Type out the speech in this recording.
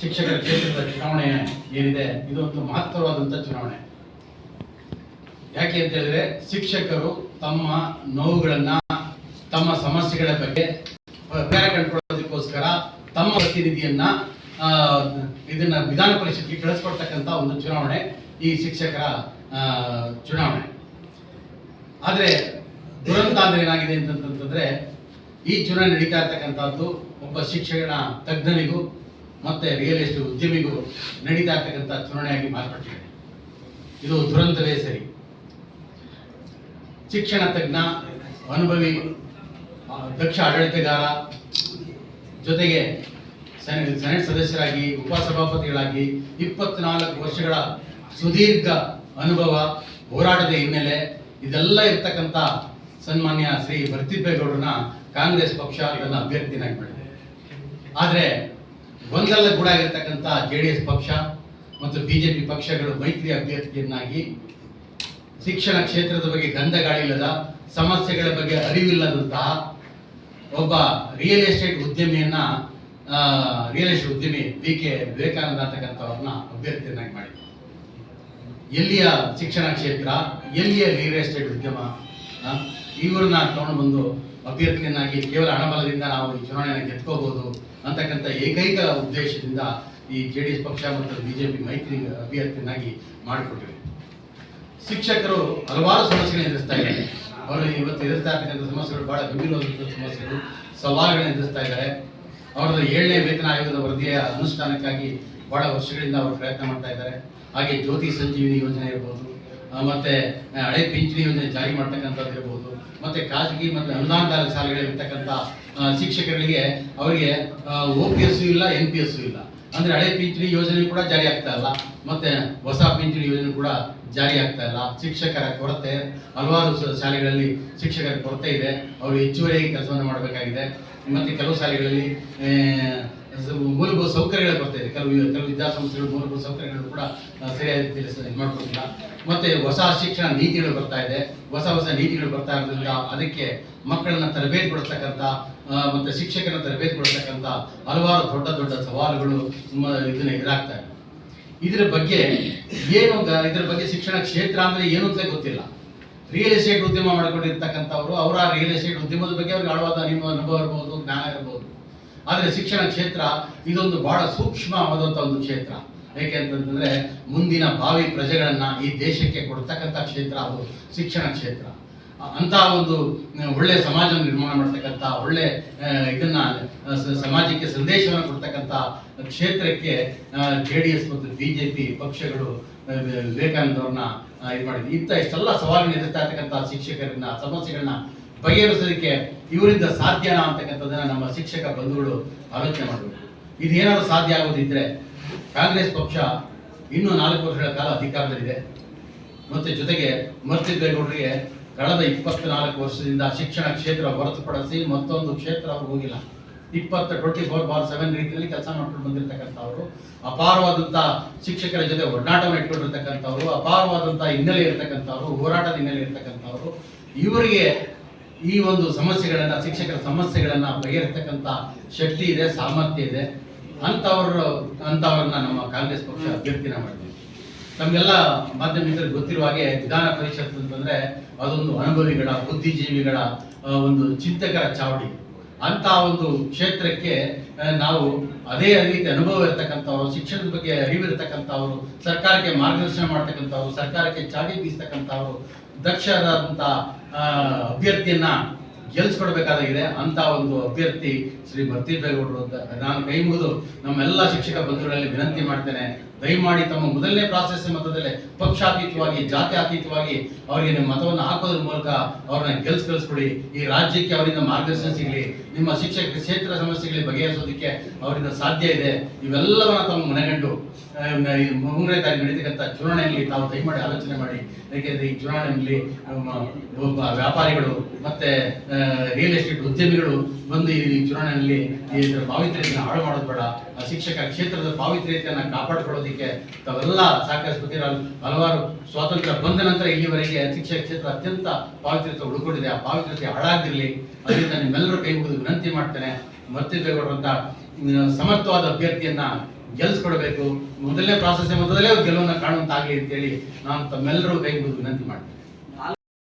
ಶಿಕ್ಷಕರ ಕ್ಷೇತ್ರದ ಚುನಾವಣೆ ಏನಿದೆ, ಇದೊಂದು ಮಹತ್ತರವಾದಂಥ ಚುನಾವಣೆ. ಯಾಕೆ ಅಂತ ಹೇಳಿದ್ರೆ ಶಿಕ್ಷಕರು ತಮ್ಮ ನೋವುಗಳನ್ನ, ತಮ್ಮ ಸಮಸ್ಯೆಗಳ ಬಗ್ಗೆ ಪರಿಹಾರ ಕಂಡುಕೊಳ್ಳೋದಕ್ಕೋಸ್ಕರ ತಮ್ಮ ಪ್ರತಿನಿಧಿಯನ್ನ ಇದನ್ನ ವಿಧಾನ ಪರಿಷತ್ಗೆ ಕಳಿಸ್ಕೊಡ್ತಕ್ಕಂಥ ಒಂದು ಚುನಾವಣೆ ಈ ಶಿಕ್ಷಕರ ಚುನಾವಣೆ. ಆದ್ರೆ ದುರಂತ ಅಂದ್ರೆ ಏನಾಗಿದೆ ಅಂತಂತಂದ್ರೆ ಈ ಚುನಾವಣೆ ನಡೀತಾ ಇರ್ತಕ್ಕಂಥದ್ದು ಒಬ್ಬ ಶಿಕ್ಷಕನ ತಜ್ಞನಿಗೂ ಮತ್ತೆ ರಿಯಲ್ ಎಸ್ಟೇಟ್ ಉದ್ಯಮಿಗೂ ನಡೀತಾ ಇರ್ತಕ್ಕಂಥ ಚುನಾವಣೆಯಾಗಿ ಮಾರ್ಪಟ್ಟಿದೆ. ಇದು ದುರಂತವೇ ಸರಿ. ಶಿಕ್ಷಣ ತಜ್ಞ, ಅನುಭವಿ, ದಕ್ಷ ಆಡಳಿತಗಾರ ಜೊತೆಗೆ ಸೆನೆ- ಸೆನೆಟ್ ಸದಸ್ಯರಾಗಿ ಉಪಸಭಾಪತಿಗಳಾಗಿ ಇಪ್ಪತ್ನಾಲ್ಕು ವರ್ಷಗಳ ಸುದೀರ್ಘ ಅನುಭವ, ಹೋರಾಟದ ಹಿನ್ನೆಲೆ ಇದೆಲ್ಲ ಇರ್ತಕ್ಕಂಥ ಸನ್ಮಾನ್ಯ ಶ್ರೀ ಭರ್ತಿಪ್ಪೇಗೌಡರನ್ನ ಕಾಂಗ್ರೆಸ್ ಪಕ್ಷ ಅದನ್ನು ಅಭ್ಯರ್ಥಿನಾಗಿ ಮಾಡಿದೆ. ಆದರೆ ಗೊಂದಲ ಕೂಡ ಇರತಕ್ಕಂಥ ಜೆ ಡಿ ಎಸ್ ಪಕ್ಷ ಮತ್ತು ಬಿಜೆಪಿ ಪಕ್ಷಗಳು ಮೈತ್ರಿ ಅಭ್ಯರ್ಥಿಯನ್ನಾಗಿ ಶಿಕ್ಷಣ ಕ್ಷೇತ್ರದ ಬಗ್ಗೆ ಗಂಧ ಗಾಳಿಲ್ಲದ, ಸಮಸ್ಯೆಗಳ ಬಗ್ಗೆ ಅರಿವಿಲ್ಲದಂತಹ ಒಬ್ಬ ರಿಯಲ್ ಎಸ್ಟೇಟ್ ಉದ್ಯಮಿಯನ್ನ ರಿಯಲ್ ಎಸ್ಟೇಟ್ ಉದ್ಯಮಿ ಬಿ ಕೆ ವಿವೇಕಾನಂದ ಅಂತಕ್ಕಂಥವ್ರನ್ನ ಅಭ್ಯರ್ಥಿಯನ್ನಾಗಿ ಮಾಡಿದ್ರು. ಎಲ್ಲಿಯ ಶಿಕ್ಷಣ ಕ್ಷೇತ್ರ, ಎಲ್ಲಿಯ ರಿಯಲ್ ಎಸ್ಟೇಟ್ ಉದ್ಯಮ ಇವ್ರನ್ನ ತಗೊಂಡು ಬಂದು ಅಭ್ಯರ್ಥಿಯನ್ನಾಗಿ ಕೇವಲ ಹಣಬಲದಿಂದ ನಾವು ಈ ಚುನಾವಣೆಯನ್ನು ಗೆದ್ಕೋಬಹುದು ಅಂತಕ್ಕಂಥ ಏಕೈಕ ಉದ್ದೇಶದಿಂದ ಈ ಜೆ ಡಿ ಎಸ್ ಪಕ್ಷ ಮತ್ತು ಬಿಜೆಪಿ ಮೈತ್ರಿ ಅಭ್ಯರ್ಥಿಯನ್ನಾಗಿ ಮಾಡಿಕೊಟ್ಟಿವೆ. ಶಿಕ್ಷಕರು ಹಲವಾರು ಸಮಸ್ಯೆಗಳನ್ನು ಎದುರಿಸ್ತಾ ಇದ್ದಾರೆ. ಅವರು ಇವತ್ತು ಎದುರಿಸ್ತಾ ಇರ್ತಕ್ಕಂಥ ಸಮಸ್ಯೆಗಳು ಬಹಳ ಗಂಭೀರವಾದಂಥ ಸಮಸ್ಯೆಗಳು, ಸವಾಲುಗಳನ್ನ ಎದುರಿಸ್ತಾ ಇದ್ದಾರೆ. ಅವರದ್ದು ಏಳನೇ ವೇತನ ಆಯೋಗದ ವರದಿಯ ಅನುಷ್ಠಾನಕ್ಕಾಗಿ ಬಹಳ ವರ್ಷಗಳಿಂದ ಅವರು ಪ್ರಯತ್ನ ಮಾಡ್ತಾ ಇದ್ದಾರೆ. ಹಾಗೆ ಜ್ಯೋತಿ ಸಂಜೀವಿನಿ ಯೋಜನೆ ಇರ್ಬೋದು ಮತ್ತೆ ಹಳೆ ಪಿಂಚಣಿ ಯೋಜನೆ ಜಾರಿ ಮಾಡ್ತಕ್ಕಂಥದ್ದು ಇರ್ಬೋದು, ಮತ್ತೆ ಖಾಸಗಿ ಮತ್ತು ಅನುದಾನದಾರ ಶಾಲೆಗಳಿರ್ತಕ್ಕಂಥ ಶಿಕ್ಷಕರಿಗೆ ಅವರಿಗೆ ಒ ಪಿ ಎಸ್ ಇಲ್ಲ, ಎನ್ ಪಿ ಎಸ್ ಇಲ್ಲ. ಅಂದ್ರೆ ಹಳೆ ಪಿಂಚಣಿ ಯೋಜನೆ ಕೂಡ ಜಾರಿ ಆಗ್ತಾ ಇಲ್ಲ, ಮತ್ತೆ ಹೊಸ ಪಿಂಚಣಿ ಯೋಜನೆ ಕೂಡ ಜಾರಿ ಆಗ್ತಾ ಇಲ್ಲ. ಶಿಕ್ಷಕರ ಕೊರತೆ, ಹಲವಾರು ಶಾಲೆಗಳಲ್ಲಿ ಶಿಕ್ಷಕರ ಕೊರತೆ ಇದೆ. ಅವರು ಹೆಚ್ಚುವರಿಯಾಗಿ ಕೆಲಸವನ್ನು ಮಾಡಬೇಕಾಗಿದೆ. ಮತ್ತೆ ಕೆಲವು ಶಾಲೆಗಳಲ್ಲಿ ಮೂಲಭೂತ ಸೌಕರ್ಯಗಳ ಬರ್ತಾ ಇದೆ. ಕೆಲವು ಕೆಲವು ವಿದ್ಯಾಸಂಸ್ಥೆಗಳು ಮೂಲಭೂತ ಸೌಕರ್ಯಗಳು ಕೂಡ ಸರಿಯಾಗಿ ಇದು ಮಾಡ್ಕೊತಿಲ್ಲ ಮತ್ತೆ ಹೊಸ ಶಿಕ್ಷಣ ನೀತಿಗಳು ಬರ್ತಾ ಇದೆ. ಹೊಸ ಹೊಸ ನೀತಿಗಳು ಬರ್ತಾ ಇರೋದ್ರಿಂದ ಅದಕ್ಕೆ ಮಕ್ಕಳನ್ನ ತರಬೇತಿ ಕೊಡ್ತಕ್ಕಂಥ ಮತ್ತು ಶಿಕ್ಷಕರನ್ನ ತರಬೇತಿ ಕೊಡ್ತಕ್ಕಂಥ ಹಲವಾರು ದೊಡ್ಡ ದೊಡ್ಡ ಸವಾಲುಗಳು ಇದನ್ನ ಎದುರಾಗ್ತಾ ಇದೆ. ಇದರ ಬಗ್ಗೆ ಏನು ಇದರ ಬಗ್ಗೆ ಶಿಕ್ಷಣ ಕ್ಷೇತ್ರ ಅಂದ್ರೆ ಏನು ಅಂತ ಗೊತ್ತಿಲ್ಲ. ರಿಯಲ್ ಎಸ್ಟೇಟ್ ಉದ್ಯಮ ಮಾಡಿಕೊಂಡಿರ್ತಕ್ಕಂಥವ್ರು, ಅವರ ರಿಯಲ್ ಎಸ್ಟೇಟ್ ಉದ್ಯಮದ ಬಗ್ಗೆ ಅವ್ರಿಗೆ ಆಳವಾದ ನಿಮ್ಮ ಅನುಭವ ಇರ್ಬೋದು, ಜ್ಞಾನ ಇರ್ಬೋದು. ಆದರೆ ಶಿಕ್ಷಣ ಕ್ಷೇತ್ರ ಇದೊಂದು ಬಹಳ ಸೂಕ್ಷ್ಮವಾದಂಥ ಒಂದು ಕ್ಷೇತ್ರ. ಅಂತಂತಂದ್ರೆ ಮುಂದಿನ ಭಾವಿ ಪ್ರಜೆಗಳನ್ನ ಈ ದೇಶಕ್ಕೆ ಕೊಡ್ತಕ್ಕಂಥ ಕ್ಷೇತ್ರ ಅದು ಶಿಕ್ಷಣ ಕ್ಷೇತ್ರ. ಅಂತ ಒಂದು ಒಳ್ಳೆ ಸಮಾಜ ನಿರ್ಮಾಣ ಮಾಡ್ತಕ್ಕಂಥ, ಒಳ್ಳೆ ಇದನ್ನ ಸಮಾಜಕ್ಕೆ ಸಂದೇಶವನ್ನು ಕೊಡ್ತಕ್ಕಂಥ ಕ್ಷೇತ್ರಕ್ಕೆ ಜೆ ಡಿ ಎಸ್ ಮತ್ತು ಬಿಜೆಪಿ ಪಕ್ಷಗಳು ಪಿ ಪಕ್ಷಗಳು ವಿವೇಕಾನಂದ ಅವ್ರನ್ನ ಇದು ಮಾಡಿದ್ವಿ. ಇಂಥ ಇಷ್ಟೆಲ್ಲ ಸವಾಲು ಎದುರ್ತಾ ಇರ್ತಕ್ಕಂಥ ಶಿಕ್ಷಕರನ್ನ, ಸಮಸ್ಯೆಗಳನ್ನ ಬಗೆಹರಿಸೋದಕ್ಕೆ ಇವರಿಂದ ಸಾಧ್ಯನಾ ಅಂತಕ್ಕಂಥದ್ದನ್ನ ನಮ್ಮ ಶಿಕ್ಷಕ ಬಂಧುಗಳು ಆಲೋಚನೆ ಮಾಡಬೇಕು ಇದೇನಾದ್ರು ಸಾಧ್ಯ ಆಗೋದಿದ್ರೆ ಕಾಂಗ್ರೆಸ್ ಪಕ್ಷ ಇನ್ನೂ ನಾಲ್ಕು ವರ್ಷಗಳ ಕಾಲ ಅಧಿಕಾರದಲ್ಲಿದೆ. ಮತ್ತೆ ಜೊತೆಗೆ ಮರ್ತಿದ್ದೇಗೌಡರಿಗೆ ಕಳೆದ ಇಪ್ಪತ್ನಾಲ್ಕು ವರ್ಷದಿಂದ ಶಿಕ್ಷಣ ಕ್ಷೇತ್ರ ಹೊರತುಪಡಿಸಿ ಮತ್ತೊಂದು ಕ್ಷೇತ್ರ ಅವ್ರು ಹೋಗಿಲ್ಲ. ಇಪ್ಪತ್ತ ಟ್ವೆಂಟಿ ಫೋರ್ ಬಾರ್ ಸೆವೆನ್ ರೀತಿಯಲ್ಲಿ ಕೆಲಸ ಮಾಡ್ಕೊಂಡು ಬಂದಿರತಕ್ಕಂಥವ್ರು ಅಪಾರವಾದಂಥ ಶಿಕ್ಷಕರ ಜೊತೆ ಒಡನಾಟವನ್ನು ಇಟ್ಕೊಂಡಿರ್ತಕ್ಕಂಥವ್ರು ಅಪಾರವಾದಂಥ ಹಿನ್ನೆಲೆ ಇರ್ತಕ್ಕಂಥವ್ರು, ಹೋರಾಟದ ಹಿನ್ನೆಲೆ ಇರ್ತಕ್ಕಂಥವ್ರು, ಇವರಿಗೆ ಈ ಒಂದು ಸಮಸ್ಯೆಗಳನ್ನ, ಶಿಕ್ಷಕರ ಸಮಸ್ಯೆಗಳನ್ನ ಬಗೆಹರಿಸ್ತಕ್ಕಂಥ ಶಕ್ತಿ ಇದೆ, ಸಾಮರ್ಥ್ಯ ಇದೆ. ಅಂಥವ್ರು ಅಂಥವ್ರನ್ನ ನಮ್ಮ ಕಾಂಗ್ರೆಸ್ ಪಕ್ಷ ಅಭ್ಯರ್ಥಿನ ಮಾಡ್ತೀವಿ. ನಮಗೆಲ್ಲ ಮಾಧ್ಯಮಿಕರಿಗೆ ಗೊತ್ತಿರುವ ಹಾಗೆ ವಿಧಾನ ಪರಿಷತ್ ಅಂತಂದ್ರೆ ಅದೊಂದು ಅನುಭವಿಗಳ, ಬುದ್ಧಿಜೀವಿಗಳ ಒಂದು ಚಿಂತಕರ ಚಾವಡಿ. ಅಂತ ಒಂದು ಕ್ಷೇತ್ರಕ್ಕೆ ನಾವು ಅದೇ ರೀತಿ ಅನುಭವ ಇರತಕ್ಕಂಥವ್ರು, ಶಿಕ್ಷಣದ ಬಗ್ಗೆ ಅರಿವಿರ್ತಕ್ಕಂಥವ್ರು, ಸರ್ಕಾರಕ್ಕೆ ಮಾರ್ಗದರ್ಶನ ಮಾಡ್ತಕ್ಕಂಥವ್ರು, ಸರ್ಕಾರಕ್ಕೆ ಚಾಡಿ ಬೀಸ್ತಕ್ಕಂಥವ್ರು ದಕ್ಷರಾದಂಥ ಅಭ್ಯರ್ಥಿಯನ್ನ ಗೆಲ್ಸ್ಕೊಡ್ಬೇಕಾಗಿದೆ ಅಂತ ಒಂದು ಅಭ್ಯರ್ಥಿ ಶ್ರೀ ಭರ್ತಿಬೇಗೌಡರು ಅಂತ ನಾನು ಕೈ ಮುಗಿದು ನಮ್ಮೆಲ್ಲ ಶಿಕ್ಷಕ ಬಂಧುಗಳಲ್ಲಿ ವಿನಂತಿ ಮಾಡ್ತೇನೆ. ದಯಮಾಡಿ ತಮ್ಮ ಮೊದಲನೇ ಪ್ರಾಸೆಸ್ ಮತದಲ್ಲೇ ಪಕ್ಷಾತೀತವಾಗಿ, ಜಾತ್ಯತೀತವಾಗಿ ಅವರಿಗೆ ನಿಮ್ಮ ಮತವನ್ನು ಹಾಕೋದ್ರ ಮೂಲಕ ಅವ್ರನ್ನ ಗೆಲ್ಸ್ ಕಳಿಸ್ಕೊಡಿ ಈ ರಾಜ್ಯಕ್ಕೆ ಅವರಿಂದ ಮಾರ್ಗದರ್ಶನ ಸಿಗಲಿ, ನಿಮ್ಮ ಶಿಕ್ಷಕ ಕ್ಷೇತ್ರ ಸಮಸ್ಯೆಗಳಿಗೆ ಬಗೆಹರಿಸೋದಕ್ಕೆ ಅವರಿಂದ ಸಾಧ್ಯ ಇದೆ. ಇವೆಲ್ಲವನ್ನ ತಮ್ಮ ಮನೆಗಂಡು ಮೂರನೇ ತಾರೀಕು ನಡೀತಕ್ಕಂಥ ಚುನಾವಣೆಯಲ್ಲಿ ತಾವು ದಯಮಾಡಿ ಆಲೋಚನೆ ಮಾಡಿ. ಯಾಕೆಂದ್ರೆ ಈ ಚುನಾವಣೆಯಲ್ಲಿ ವ್ಯಾಪಾರಿಗಳು ಮತ್ತೆ ರಿಯಲ್ ಎಸ್ಟೇಟ್ ಉದ್ಯಮಿಗಳು ಬಂದು ಈ ಚುನಾವಣೆಯಲ್ಲಿ ಈ ಪಾವಿತ್ರ್ಯತೆಯನ್ನು ಹಾಳು ಮಾಡೋದು ಬೇಡ. ಶಿಕ್ಷಕ ಕ್ಷೇತ್ರದ ಪಾವಿತ್ರ್ಯತೆಯನ್ನು ಕಾಪಾಡಿಕೊಳ್ಳೋದಕ್ಕೆ ತಾವೆಲ್ಲ ಸಹಕರಿಸಬೇಕು. ಹಲವಾರು ಸ್ವಾತಂತ್ರ್ಯ ಬಂದ ನಂತರ ಇಲ್ಲಿವರೆಗೆ ಶಿಕ್ಷಕ ಕ್ಷೇತ್ರ ಅತ್ಯಂತ ಪಾವಿತ್ರ್ಯತೆ ಉಳ್ಕೊಂಡಿದೆ. ಆ ಪಾವಿತ್ರ್ಯತೆ ಹಾಳಾಗಿರಲಿ ಅದರಿಂದ ನಿಮ್ಮೆಲ್ಲರೂ ಕೈ ಮುಗಿದು ವಿನಂತಿ ಮಾಡ್ತೇನೆ. ಮತ್ತೆ ಸಮರ್ಥವಾದ ಅಭ್ಯರ್ಥಿಯನ್ನ ಗೆಲ್ಲಿಸ್ಕೊಡ್ಬೇಕು ಮೊದಲನೇ ಪ್ರಾಸೆಸ್ ಮೊದಲೇ ಗೆಲುವನ್ನು ಕಾಣುವಂತಾಗಲಿ ಅಂತೇಳಿ ನಾನು ತಮ್ಮೆಲ್ಲರೂ ಕೈ ಮುಗಿದು ವಿನಂತಿ ಮಾಡ್ತೀನಿ.